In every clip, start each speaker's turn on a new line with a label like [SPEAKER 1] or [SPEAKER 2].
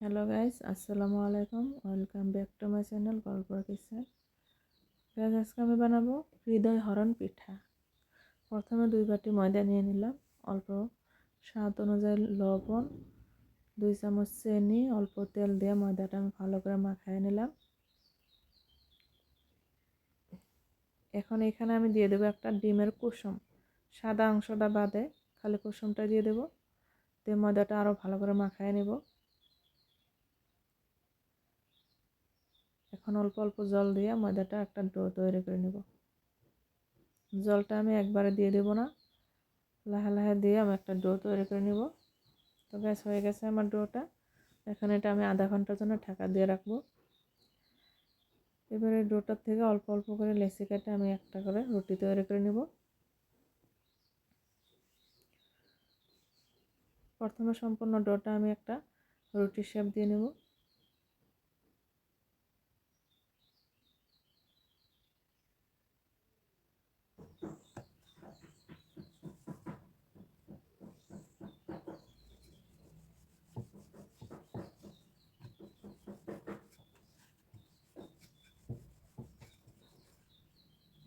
[SPEAKER 1] Hello guys আসসালামু আলাইকুম welcome back to my channel Golpo kitchen guys আজকে আমি বানাবো হৃদয় হরণ পিঠা। প্রথমে দুই বাটি ময়দা নিয়ে নিলাম। অল্প স্বাদ অনুযায়ী লবণ, দুই চামচ চিনি, অল্প তেল দিয়ে ময়দাটা আমি ভালো করে মাখায় নিলাম। এখন এখানে আমি দিয়ে দেবো একটা ডিমের কুসুম। সাদা অংশটা বাদে খালি কুসুমটা দিয়ে দেবো। দিয়ে ময়দাটা আরও ভালো করে মাখায় নেব। এখন অল্প অল্প জল দিয়ে ময়দাটা একটা ডো তৈরি করে নেব। জলটা আমি একবারে দিয়ে দেব না। লাহে লাহে দিয়ে আমি একটা ডো তৈরি করে নেব। তো গ্যাস হয়ে গেছে আমার ডোটা। এখন এটা আমি আধা ঘণ্টার জন্য ঢাকা দিয়ে রাখব। এবারে ডোটার থেকে অল্প অল্প করে লেসি কেটে আমি একটা করে রুটি তৈরি করে নেব। প্রথমে সম্পূর্ণ ডোটা আমি একটা রুটির শেপ দিয়ে নেব।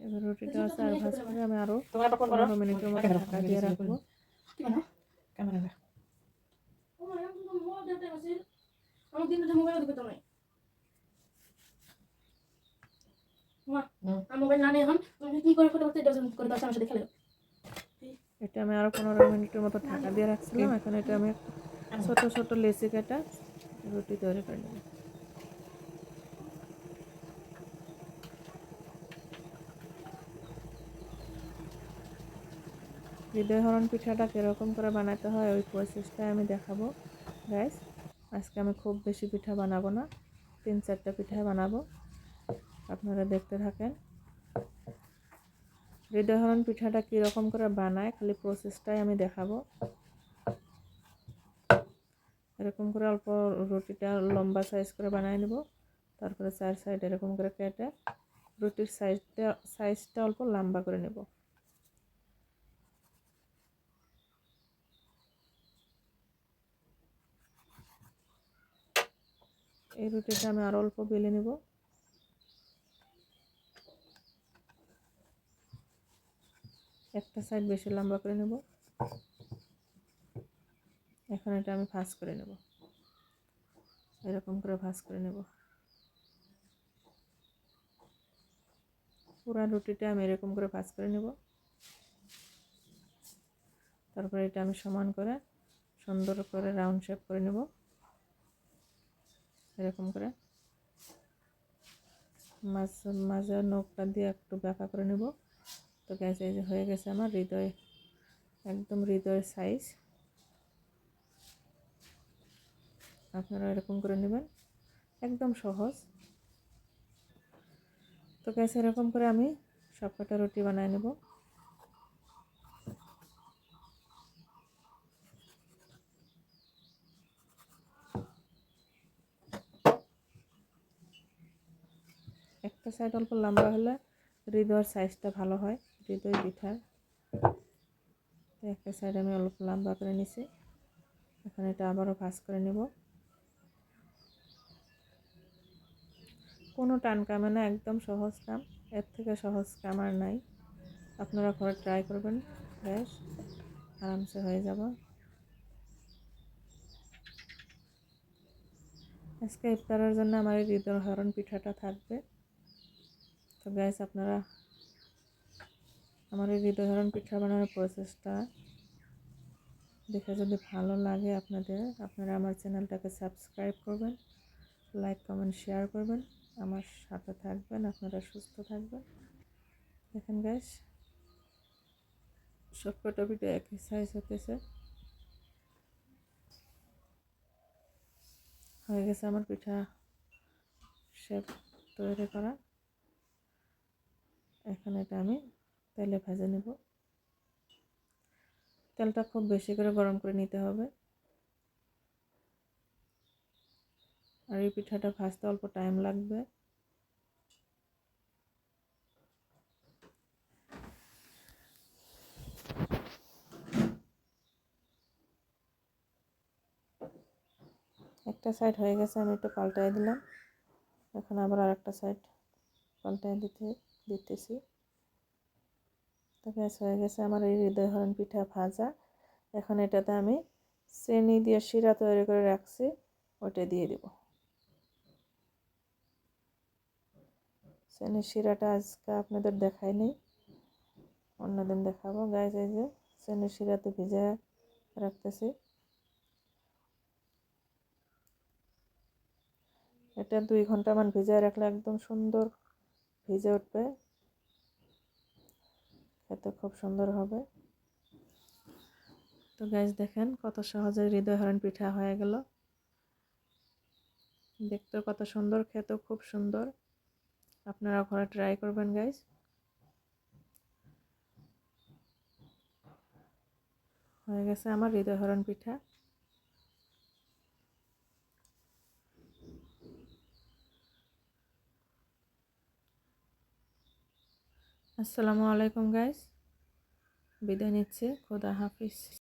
[SPEAKER 1] এবার রুটিটা চার ভাজ করে আমি আরও পনেরো মিনিটের মতো ঢাকা দিয়ে রাখব
[SPEAKER 2] এটা
[SPEAKER 1] আমি আরও পনেরো মিনিটের মতো ঢাকা দিয়ে রাখছিলাম এখন এটা আমি ছোট ছোট লেচি কাটা রুটি তৈরি করে নেব হৃদয় হরণ পিঠাটা কীরকম করে বানাতে হয়, ওই প্রসেসটাই আমি দেখাবো। গাইস আজকে আমি খুব বেশি পিঠা বানাবো না, তিন চারটা পিঠা বানাবো। আপনারা দেখতে থাকেন। হৃদয়হরণ পিঠাটা কীরকম করে বানায়, খালি প্রসেসটাই আমি দেখাবো। এরকম করে অল্প রুটিটা লম্বা সাইজ করে বানিয়ে নেব, তারপরে চার সাইড এরকম করে কেটে রুটির সাইজটা সাইজটা অল্প লম্বা করে নেব। এই রুটিটা আমি আরও অল্প বেলে নেব। একটা সাইড বেশি লম্বা করে নেব। এখন এটা আমি ভাজ করে নেব। এরকম করে ভাজ করে নেব। পুরা রুটিটা আমি এরকম করে ভাজ করে নেব। তারপরে এটা আমি সমান করে সুন্দর করে রাউন্ড শেপ করে নেব। এরকম করে। মাছ মাঝের নখটা দিয়ে একটু ব্যাকা করে নেব। তো গ্যাস এই যে হয়ে গেছে আমার হৃদয়, একদম হৃদয়ের সাইজ আপনারা এরকম করে নেবেন। একদম সহজ। তো গ্যাস এরকম করে আমি সবকটা রুটি বানায় নেব। একটা সাইড অল্প লম্বা হলে হৃদয়ের সাইজটা ভালো হয়, হৃদয় পিঠার একটা সাইড আমি অল্প লম্বা করে নিছি, এখন এটা আবারও ভাজ করে নেব। কোনো টান কামে না, একদম সহজ কাম, এর থেকে সহজ কাম আর নাই। আপনারা ঘরে ট্রাই করবেন, ব্যাস, আরামসে হয়ে যাব। আজকে ইফতারের জন্য আমার এই হৃদয় হরণ পিঠাটা থাকবে। তো গ্যাস আপনারা আমার এই হৃদয়হরণ পিঠা বানানোর প্রসেসটা দেখে যদি ভালো লাগে আপনাদের, আপনারা আমার চ্যানেলটাকে সাবস্ক্রাইব করবেন লাইক কমেন্ট শেয়ার করবেন, আমার সাথে থাকবেন, আপনারা সুস্থ থাকবেন। দেখেন গ্যাস সবকটা পিঠে একই সাইজ হতেছে হয়ে গেছে আমার পিঠা শেপ তৈরি করা। এখন এটা আমি তেলে ভেজে নেব। তেলটা খুব বেশি করে গরম করে নিতে হবে। আর এই পিঠাটা ভাজতে অল্প টাইম লাগবে। একটা সাইড হয়ে গেছে, আমি একটু পাল্টাই দিলাম। এখন আবার আর একটা সাইড পাল্টাই দিতে দিতেছি। তো গ্যাস হয়ে গেছে আমার এই হৃদয় হরণ পিঠা ভাজা। এখন এটাতে আমি চিনি দিয়ে শিরা তৈরি করে রাখছি, ওটা দিয়ে দিব। চিনির শিরাটা আজকে আপনাদের দেখাই নেই, অন্যদিন দেখাবো। গায়ে এই যে চিনির শিরাতে ভিজে রাখতেছি। এটা দুই ঘণ্টা মান ভিজায় রাখলে একদম সুন্দর ভিজে উঠবে। খেতে খুব সুন্দর হবে। তো গ্যাস দেখেন কত সহজে হৃদয় হরণ পিঠা হয়ে গেল। দেখতে কত সুন্দর, খেতেও খুব সুন্দর। আপনারা ঘরে ট্রাই করবেন গাইজ হয়ে গেছে আমার হৃদয় হরণ পিঠা। আসসালামু আলাইকুম গাইস বিদায় নিচ্ছে। খোদা হাফিজ।